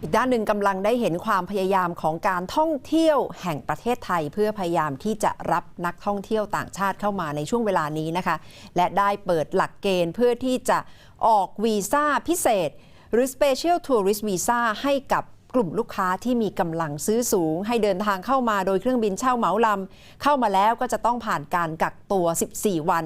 อีกด้านหนึ่งกำลังได้เห็นความพยายามของการท่องเที่ยวแห่งประเทศไทย เพื่อพยายามที่จะรับนักท่องเที่ยวต่างชาติเข้ามาในช่วงเวลานี้นะคะ และได้เปิดหลักเกณฑ์เพื่อที่จะออกวีซ่าพิเศษ หรือ Special Tourist Visa ให้กับกลุ่มลูกค้าที่มีกำลังซื้อสูง ให้เดินทางเข้ามาโดยเครื่องบินเช่าเหมาลำเข้ามาแล้วก็จะต้องผ่านการกักตัว 14 วัน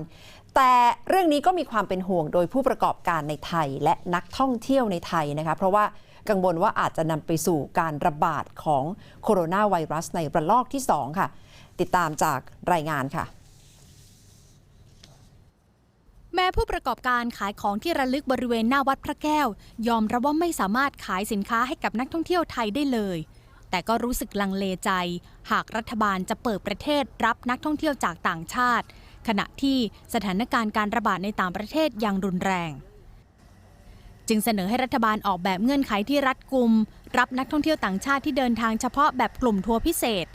แต่เรื่องนี้ก็มีความเป็นห่วงโดยผู้ประกอบการในไทย และนักท่องเที่ยวในไทยนะคะเพราะว่า กังวลว่าอาจจะนำไปสู่การระบาดของโคโรนาไวรัสในระลอกที่ 2 ค่ะ ติดตามจากรายงานค่ะแม้ผู้ประกอบการขายของที่ระลึกบริเวณหน้าวัดพระแก้ว ยอมรับว่าไม่สามารถขายสินค้าให้กับนักท่องเที่ยวไทยได้เลย แต่ก็รู้สึกลังเลใจ หากรัฐบาลจะเปิดประเทศรับนักท่องเที่ยวจากต่างชาติ ขณะที่สถานการณ์การระบาดในต่างประเทศยังรุนแรง จึงเสนอให้รัฐบาลออกแบบเงื่อนไขที่รัดกุม รับนักท่องเที่ยวต่างชาติที่เดินทางเฉพาะแบบกลุ่มทัวร์พิเศษ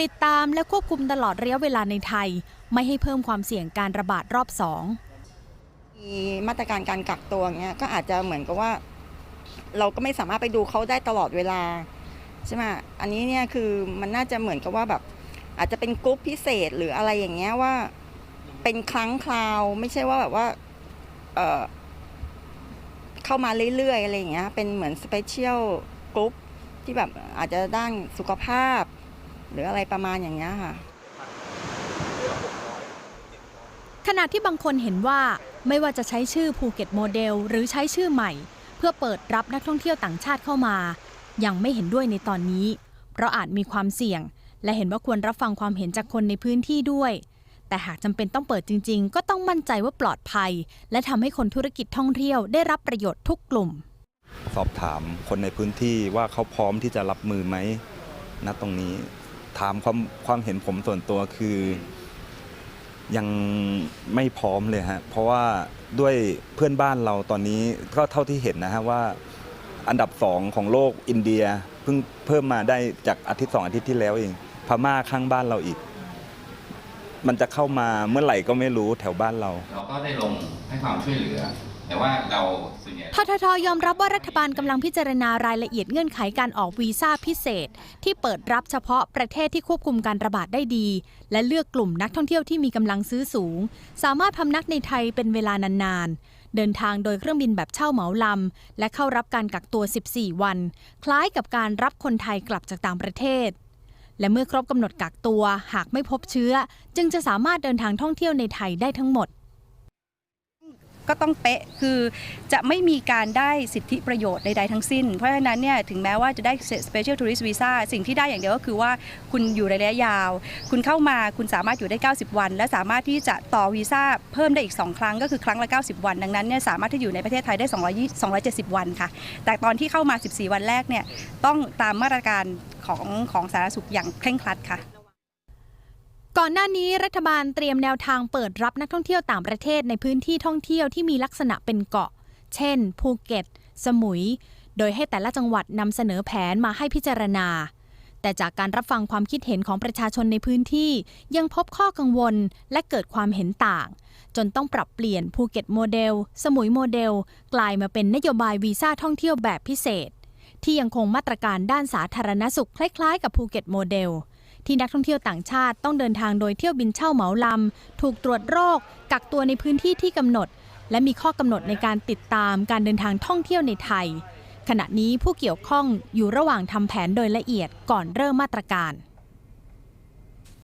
ติดตามและควบคุมตลอดระยะเวลาในไทย ไม่ให้เพิ่มความเสี่ยงการระบาดรอบสองมีมาตรการการกักตัวเงี้ยก็อาจจะเหมือนกับว่า เราก็ไม่สามารถไปดูเขาได้ตลอดเวลาใช่ไหมอันนี้เนี่ยคือมันน่าจะเหมือนกับว่าแบบ อาจจะเป็นกรุ๊ปพิเศษหรืออะไรอย่างเงี้ยว่า เป็นครั้งคราวไม่ใช่ว่าแบบว่า เออ เข้ามาเรื่อยๆอะไรอย่างเงี้ยเป็นเหมือนสเปเชียลกรุ๊ปที่แบบอาจจะด้านสุขภาพ หรืออะไรประมาณอย่างเงี้ยค่ะ ขณะที่บางคนเห็นว่าไม่ว่าจะใช้ชื่อภูเก็ตโมเดลหรือใช้ชื่อใหม่ เพื่อเปิดรับนักท่องเที่ยวต่างชาติเข้ามา ยังไม่เห็นด้วยในตอนนี้ เพราะอาจมีความเสี่ยง และเห็นว่าควรรับฟังความเห็นจากคนในพื้นที่ด้วย แต่หากจำเป็นต้องเปิดจริง ๆ ก็ต้องมั่นใจว่าปลอดภัย และทำให้คนธุรกิจท่องเที่ยวได้รับประโยชน์ทุกกลุ่ม สอบถามคนในพื้นที่ว่าเขาพร้อมที่จะรับมือไหมณตรงนี้ ถามความความเห็นผมส่วนตัวคือ ยังไม่พร้อมเลยฮะเพราะว่าด้วยเพื่อนบ้านเราตอนนี้ก็เท่าที่เห็นนะฮะว่า อันดับสองของโลกอินเดียเพิ่งเพิ่มมาได้จากอาทิตย์สองอาทิตย์ที่แล้วเองพม่าข้างบ้านเราอีก มันจะเข้ามาเมื่อไหร่ก็ไม่รู้แถวบ้านเรา เราก็ได้ลงให้ความช่วยเหลือ แต่ว่าเราส่วนใหญ่ ทททยอมรับว่ารัฐบาลกำลังพิจารณารายละเอียดเงื่อนไขการออกวีซ่าพิเศษ ที่เปิดรับเฉพาะประเทศที่ควบคุมการระบาดได้ดี และเลือกกลุ่มนักท่องเที่ยวที่มีกำลังซื้อสูง สามารถพำนักในไทยเป็นเวลานานๆ เดินทางโดยเครื่องบินแบบเช่าเหมาลำและเข้ารับการกักตัว 14 วัน คล้ายกับการรับคนไทยกลับจากต่างประเทศ และเมื่อครบกำหนดกักตัวหากไม่พบเชื้อ จึงจะสามารถเดินทางท่องเที่ยวในไทยได้ทั้งหมด ก็ต้องเป๊ะคือจะไม่มีการได้สิทธิประโยชน์ใดๆทั้งสิ้น เพราะฉะนั้นเนี่ยถึงแม้ว่าจะได้ Special Tourist Visa สิ่งที่ได้อย่างเดียวก็คือว่าคุณอยู่ระยะยาว คุณเข้ามาคุณสามารถอยู่ได้ 90 วัน และสามารถที่จะต่อวีซ่าเพิ่มได้อีก 2 ครั้งก็คือครั้งละ 90 วัน ดังนั้นเนี่ยสามารถที่อยู่ในประเทศไทยได้ 220 270 วันค่ะ แต่ตอนที่เข้ามา 14 วันแรกเนี่ยต้องตามมาตรการของของสาธารณสุขอย่างเคร่งครัดค่ะ ก่อนหน้านี้รัฐบาลเตรียมแนวทางเปิดรับนักท่องเที่ยวต่างประเทศในพื้นที่ท่องเที่ยวที่มีลักษณะเป็นเกาะ เช่น ภูเก็ต สมุย โดยให้แต่ละจังหวัดนำเสนอแผนมาให้พิจารณา แต่จากการรับฟังความคิดเห็นของประชาชนในพื้นที่ ยังพบข้อกังวลและเกิดความเห็นต่าง จนต้องปรับเปลี่ยนภูเก็ตโมเดล สมุยโมเดล กลายมาเป็นนโยบายวีซ่าท่องเที่ยวแบบพิเศษ ที่ยังคงมาตรการด้านสาธารณสุขคล้ายๆ กับภูเก็ตโมเดล ที่นักท่องเที่ยวต่างชาติต้องเดินทางโดยเที่ยวบินเช่าเหมาลำ ถูกตรวจโรค กักตัวในพื้นที่ที่กำหนด และมีข้อกำหนดในการติดตามการเดินทางท่องเที่ยวในไทย ขณะนี้ผู้เกี่ยวข้องอยู่ระหว่างทำแผนโดยละเอียดก่อนเริ่มมาตรการ